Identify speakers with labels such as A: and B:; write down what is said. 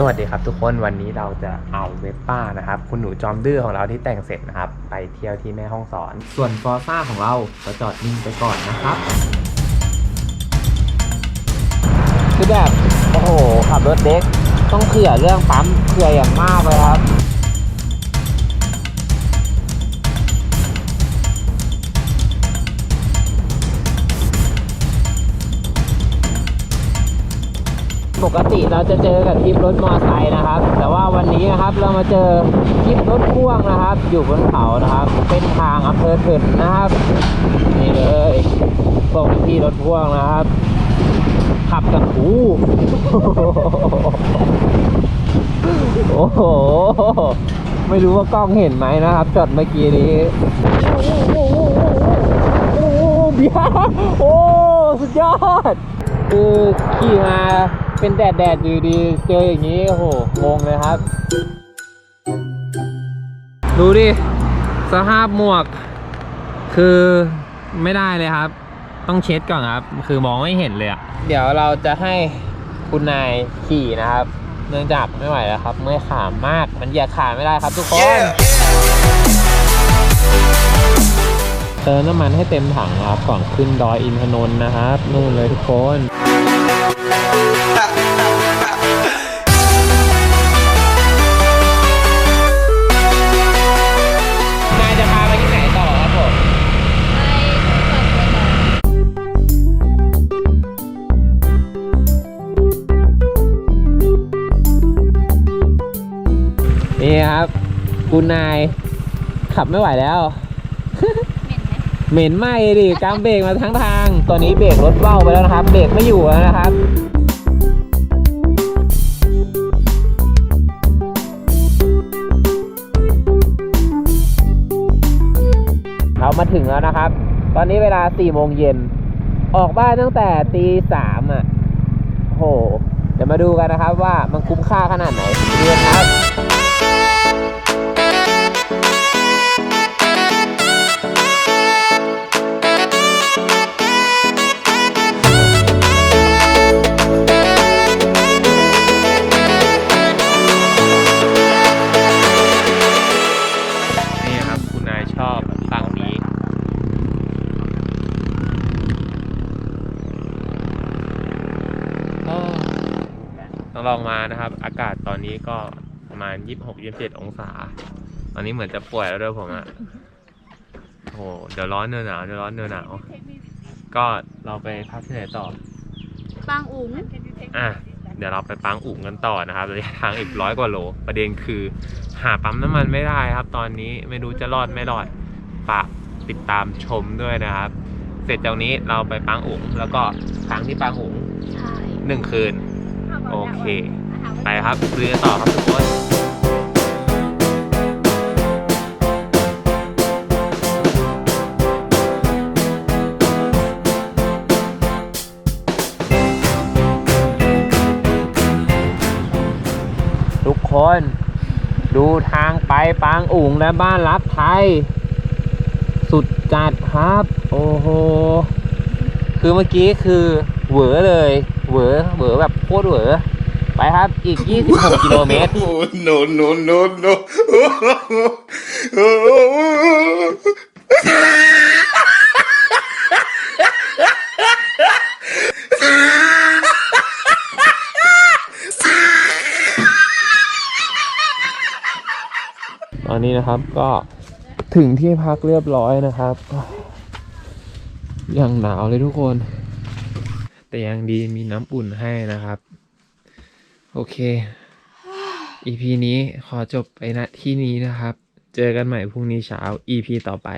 A: สวัสดีครับทุกคนวันนี้เราจะเอาเวปป้านะครับ คุณหนูจอมดื้อของเราที่แต่งเสร็จนะครับ ไปเที่ยวที่แม่ห้องสอน ส่วนฟอร์ซ่าของเราก็จอดนิ่งไปก่อนนะครับคือแบบโอ้โหขับรถเด็ก ต้องเผื่อเรื่องปั๊มเผื่ออย่างมากเลยครับ ปกติเราจะเจอกับทิปรถมอไซค์นะครับ แต่ว่าวันนี้นะครับเรามาเจอทิปรถพ่วงนะครับ อยู่บนเขานะครับ เป็นทางอำเภอเถินนะครับนี่เลยพวกพี่รถพ่วงนะครับ ขับกันหูโอ้โห ไม่รู้ว่ากล้องเห็นไหมนะครับจอดเมื่อกี้นี้โอ้โหโอ้โหเบียโอ้ สุดยอด คือขี่มา เป็นแดดแดดๆอยู่ดีเจออย่างนี้โอ้โหงงเลยครับ ดูดิ สภาพหมวก คือไม่ได้เลยครับ ต้องเช็ดก่อนครับ คือมองไม่เห็นเลยอะเดี๋ยวเราจะให้คุณนายขี่นะครับ เนื่องจากไม่ไหวแล้วครับ เมื่อยขามากมันเหยียดขาไม่ได้ครับทุกคน เติมน้ำมันให้เต็มถังครับก่อนขึ้นดอยอินทนนท์นะครับ นู่นเลยทุกคน นายจะพาไปที่ไหนต่อครับผม นี่ครับ คุณนายขับไม่ไหวแล้ว เหม็นไหมดิกางเบรกมาทั้งทาง ตอนนี้เบรกรถเบ้าไปแล้วนะครับ เบรกไม่อยู่แล้วนะครับเรามาถึงแล้วนะครับ ตอนนี้เวลา4โมงเย็น ออกบ้านตั้งแต่ตีสามอะโห เดี๋ยวมาดูกันนะครับว่ามันคุ้มค่าขนาดไหนเรียนครับ ลองมานะครับ อากาศตอนนี้ก็ประมาณ26-27องศา ตอนนี้เหมือนจะป่วยแล้วด้วยผมอะโอ้โหเดี๋ยวร้อนเนื้อหนาวเดี๋ยวร้อนเนื้อหนาว ก็เราไปพักที่ไหนต่อ
B: ปางอุ๋ง
A: อะเดี๋ยวเราไปปังอุ๋งกันต่อนะครับระยะทางอีกร้อยกว่าโล ประเด็นคือหาปั๊มน้ำมันไม่ได้ครับ ตอนนี้ไม่รู้จะรอดไม่รอดฝากติดตามชมด้วยนะครับ เสร็จจากนี้เราไปปังอุ๋งแล้วก็ค้างที่ปังอุ๋ง
B: ใช่
A: หนึ่งคืน โอเค ไปครับเรือต่อครับทุกคนทุกคน ดูทางไปปางอุ๋งและบ้านรับไทย สุดจัดครับ โอ้โห คือเมื่อกี้คือ เหวอเลยเหวอเหวอแบบโคตรเหวอไปครับ อีก 26 กิโลเมตร
C: Oh, no, no, no, no.
A: ตอนนี้นะครับก็ถึงที่พักเรียบร้อยนะครับยังหนาวเลยทุกคน แต่ยังดีมีน้ำอุ่นให้นะครับ โอเค EP นี้ขอจบไปณที่นี้นะครับ เจอกันใหม่พรุ่งนี้เช้า EP ต่อไป